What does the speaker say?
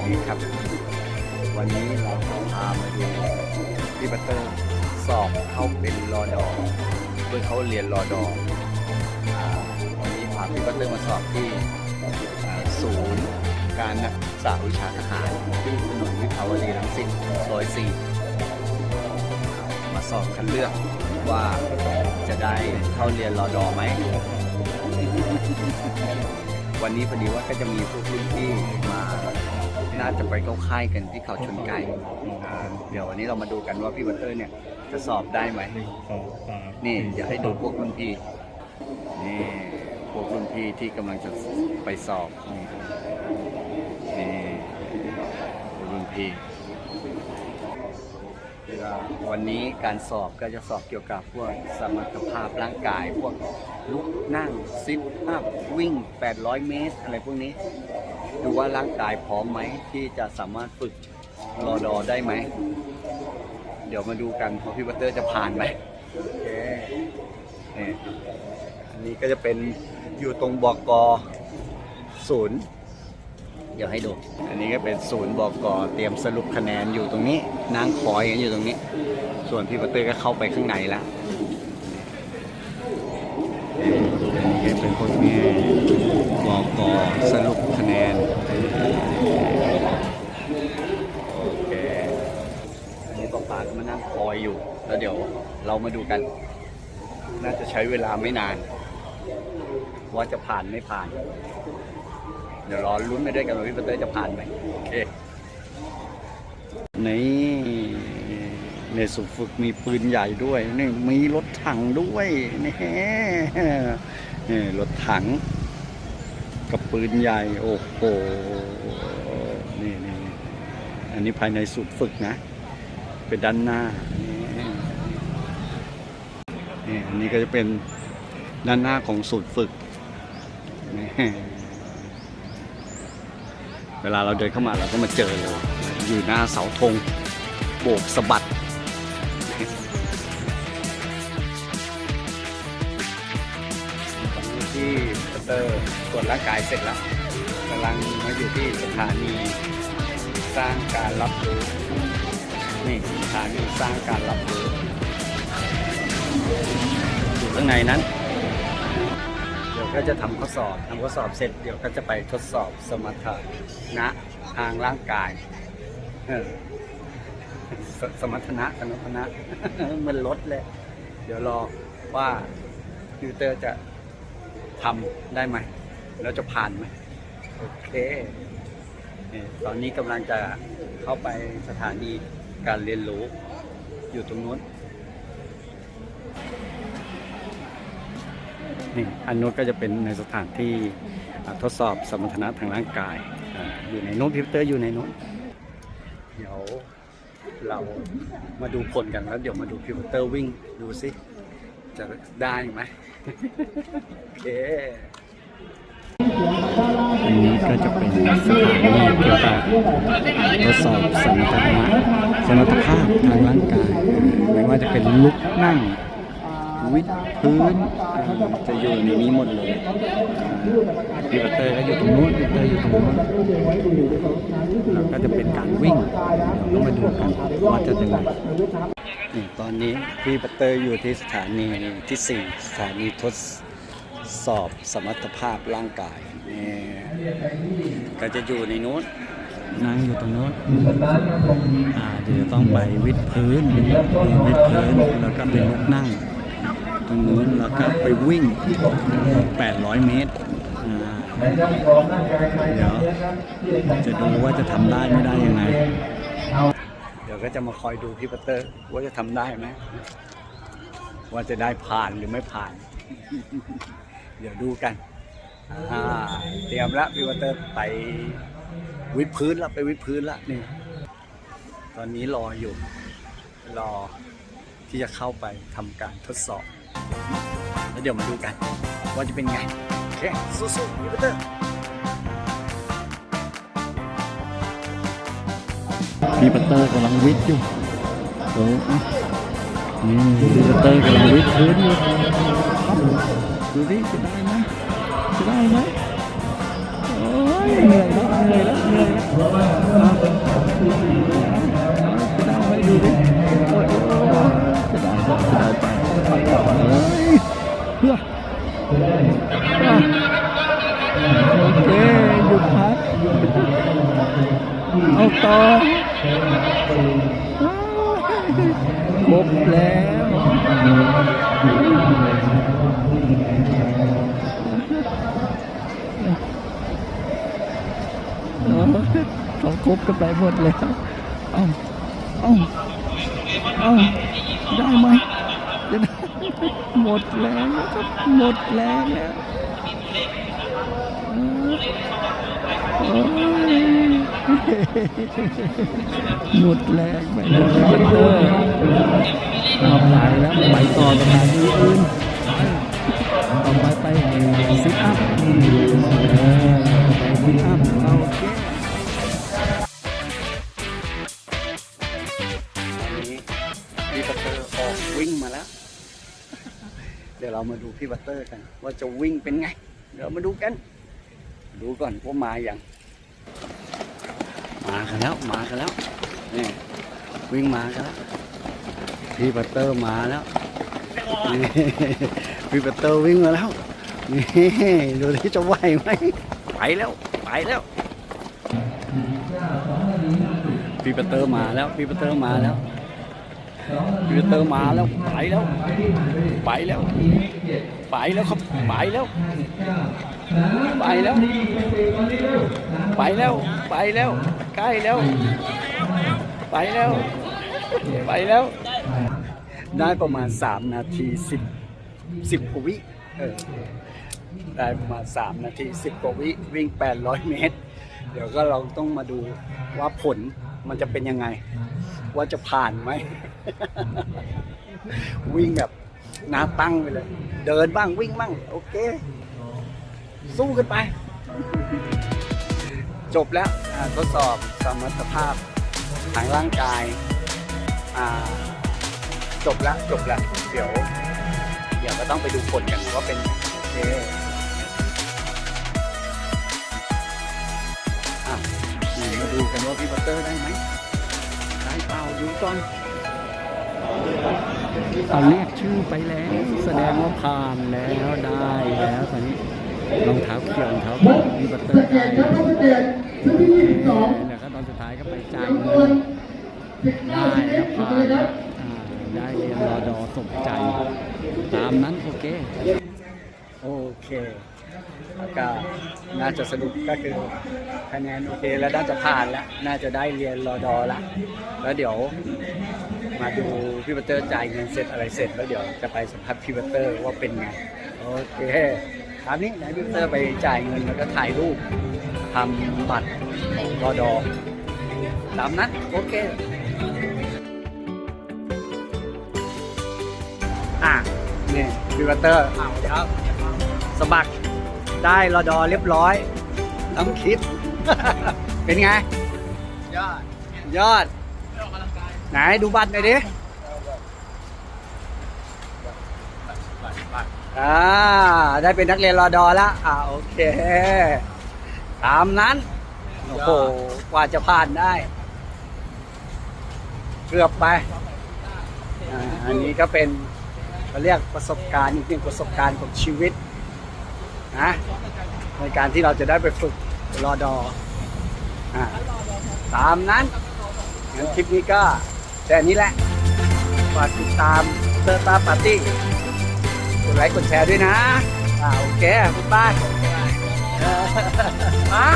วัสดีครับ วันนี้เราจะพามาดูพี่บัตเตอร์สอบเข้าเป็นรอดอเพื่อเขาเรียนรอดอวันนี้พาพี่บัตเตอร์มาสอบที่ศูนย์การนักศึกษาวิชาทหารที่ถนนวิภาวดีรังสิตซอยสี่มาสอบคัดเลือกว่าจะได้เข้าเรียนรอดอไหมวันนี้พอดีว่าก็จะมีพวกรุ่นพี่มา น่าจะไปเข้าค่ายกันที่เขาชนไก่อ่าเดี๋ยววันนี้เรามาดูกันว่าพี่บัตเตอร์เนี่ยจะสอบได้ไหมสองสามนี่เดี๋ยวให้ดูพวกรุ่นพี่ นี่พวกรุ่นพี่ที่กำลังจะไปสอบ นี่นี่รุ่นพี่วันนี้การสอบก็จะสอบเกี่ยวกับพวกสมรรถภาพร่างกาย พวกลุกนั่งซิทอัพวิ่ง 800 เมตร อะไรพวกนี้ ดูว่าร่างกายพร้อมไหมที่จะสามารถฝึกรอดอได้ไหม เดี๋ยวมาดูกันว่าพี่บัตเตอร์จะผ่านไหมโอเคนี่อันนี้ก็จะเป็นอยู่ตรงบกศูนย์เดี๋ยวให้ดู อันนี้ก็เป็นศูนย์บกเตรียมสรุปคะแนนอยู่ตรงนี้นางคอยกันอยู่ตรงนี้ ส่วนพี่บัตเตอร์ก็เข้าไปข้างในแล้วนี่เป็นพวกนี้บกสรุปคะแนน โอเค อันนี้ป้าป๋าก็มานั่งคอยอยู่ แล้วเดี๋ยว เรามาดูกัน น่าจะใช้เวลาไม่นาน ว่าจะผ่านไม่ผ่าน เดี๋ยวรอลุ้นไปด้วยกันว่าพี่ปเตอร์จะผ่านไหมโอเคนี่ในสุฝึกมีปืนใหญ่ด้วยนี่มีรถถังด้วยนี่นี่รถถัง กับปืนใหญ่ โอ้โหนี่นี่อันนี้ภายในสูตรฝึกนะ เป็นด้านหน้านี่ นี่อันนี้ก็จะเป็นด้านหน้าของสูตรฝึก เวลาเราเดินเข้ามาเราก็มาเจอเลย อยู่หน้าเสาธงโบกสะบัดที่พัตเตอร์ตรวจร่างกายเสร็จแล้วกำลังมาอยู่ที่สถานีสร้างการรับรู้นี่สถานีสร้างการรับรู้ อยู่ข้างในนั้น เดี๋ยวก็จะทำข้อสอบทำข้อสอบเสร็จเดี๋ยวก็จะไปทดสอบสมรรถนะทางร่างกายสสมรรถนะสมรรถนะมันลดเลยเดี๋ยวรอว่าฟิวเตอร์จะทำได้ไหม แล้วจะผ่านไหม โอเค ตอนนี้กำลังจะเข้าไปสถานีการเรียนรู้ อยู่ตรงนู้น นี่อันนู้นก็จะเป็นในสถานที่ทดสอบสมรรถนะทางร่างกายอ่าอยู่ในนู้นพิวเตอร์อยู่ในนู้นเดี๋ยวเรามาดูผลกันแล้วเดี๋ยวมาดูพิวเตอร์วิ่งดูสิจะได้ไหมโอเคอันนี้ก็จะเป็นสถานีเกี่ยวกับทดสอบสมรรถนะสมรรถภาพทางร่างกายไม่ว่าจะเป็นลุกนั่ง วิดพื้นอ่าจะอยู่ในนี้หมดเลยพีเตอร์ก็อยู่ตรงนู้นพีเตอร์อยู่ตรงนู้นแล้วก็จะเป็นการวิ่งเดี๋ยวเรามาดูกันว่าจะยังไงนี่ตอนนี้พี่ปัตเตอร์อยู่ที่สถานีที่4สถานีทดสอบสมรรถภาพร่างกายนี่ก็จะอยู่ในนู้นนั่งอยู่ตรงนู้นอ่าเดี๋ยวต้องไปวิดพื้นวิดพื้นแล้วก็เป็นลุกนั่ง ตรงนู้นแล้วก็ไปวิ่ง 800 เมตรเดี๋ยวจะดูว่าจะทำได้ไม่ได้ยังไง เดี๋ยวก็จะมาคอยดูพี่ปัตเตอร์ ว่าจะทำได้ไหม ว่าจะได้ผ่านหรือไม่ผ่าน เดี๋ยวดูกัน เตรียมแล้วพี่ปัตเตอร์ไปวิดพื้นแล้วไปวิดพื้นแล้วนี่ ตอนนี้รออยู่ รอที่จะเข้าไปทำการทดสอบ แล้วเดี๋ยวมาดูกัน ว่าจะเป็นไง โอเค สู้ๆพี่ปีเตอร์พี่ปัตเตอร์กำลังวิทย์อยู่โอ้นี่พี่ปัตเตอร์กำลังวิทย์พื้นอยู่ครับดูสิจะได้ไหมจะได้ไหมโอ้ยเหนื่อยแล้วเหนื่อยแล้วเหนื่อยแล้ว เคหยุดพักเอาต่อครบแล้วเออเขาครบกันไปหมดแล้วเอาเอาเอาได้ไหมหมดแล้วครับหมดแรงแล้วเออโอ้ย หมดแรงไปแล้วเตอร์เอาไปแล้วไปต่อสถานีอื่นต่อไปไปซิทอัพไปซิทอัพโอเคตอนนี้พี่บัตเตอร์ออกวิ่งมาแล้ว เดี๋ยวเรามาดูพี่บัตเตอร์กัน ว่าจะวิ่งเป็นไง เดี๋ยวมาดูกัน ดูก่อนว่ามาอย่าง มากันแล้วมากันแล้วนี่วิ่งมากันแล้วพี่บัตเตอร์มาแล้วนี่พี่บัตเตอร์วิ่งมาแล้วนี่ดูที่จะไหวไหมไปแล้วไปแล้วพี่บัตเตอร์มาแล้วพี่บัตเตอร์มาแล้วพีเตอร์มาแล้วไปแล้ว ไปแล้ว ไปแล้วครับไปแล้วไปแล้ว ไปแล้ว ไปแล้ว ใกล้แล้ว ไปแล้ว ไปแล้ว ได้ประมาณ 3 นาที 10 10กว่าวิเออได้ประมาณ 3 นาที 10กว่าวิวิ่ง 800 เมตร เดี๋ยวก็เราต้องมาดูว่าผลมันจะเป็นยังไง ว่าจะผ่านไหม วิ่งแบบหน้าตั้งไปเลย เดินบ้างวิ่งบ้าง โอเค สู้กันไป จบแล้วทดสอบสมรรถภาพทางร่างกายาจบแล้วจบแล้วเดี๋ยว เดี๋ยวก็ต้องไปดูผลกันว่าเป็นโอเคอะมาดูกันว่าพี่บัตเตอร์ได้ไหมได้เปล่าดูก่อนเอาเรียกชื่อไปแล้ว แสดงว่าผ่านแล้วได้แล้วตอนนี้ รองเท้าเขียวรองเท้ามีบัตเตอร์ได้แล้วโอเคเดี๋ยวก็ตอนสุดท้ายก็ไปจ่ายเงินได้แล้วผ่านแล้วอ่าได้เรียนรอดอสมใจ ตามนั้นโอเค โอเคแล้วก็น่าจะสนุกก็คือคะแนนโอเคแล้วน่าจะผ่านแล้ว น่าจะได้เรียนรอดอละแล้วเดี๋ยวมาดูพี่บัตเตอร์จ่ายเงินเสร็จอะไรเสร็จแล้วเดี๋ยวจะไปสัมภาษณ์พี่บัตเตอร์ว่าเป็นไง โอเค คราวนี้ไหนพี่บัตเตอร์ไปจ่ายเงินแล้วก็ถ่ายรูปทำบัตรของรอดอตามนั้นโอเค อะนี่พี่บัตเตอร์อ้าวครับสมัครได้รอดอเรียบร้อยน้ำคิด เป็นไง ยอด ยอดออกกำลังกายไหนดูบัตรหน่อยดิ บัตรบัตร อ่าได้เป็นนักเรียนรอดอแล้วอ่าโอเค ตามนั้น โอ้โห กว่าจะผ่านได้ เกือบไปอ่าอันนี้ก็เป็นเขาเรียกประสบการณ์อีกหนึ่งประสบการณ์ของชีวิตนะในการที่เราจะได้ไปฝึกรอดออ่าตามนั้นงั้นคลิปนี้ก็แค่นี้แหละฝากติดตามเตอร์ตาปาร์ตี้ กดไลค์กดแชร์ด้วยนะอ่าโอเคบ๊ายบายเออฮะ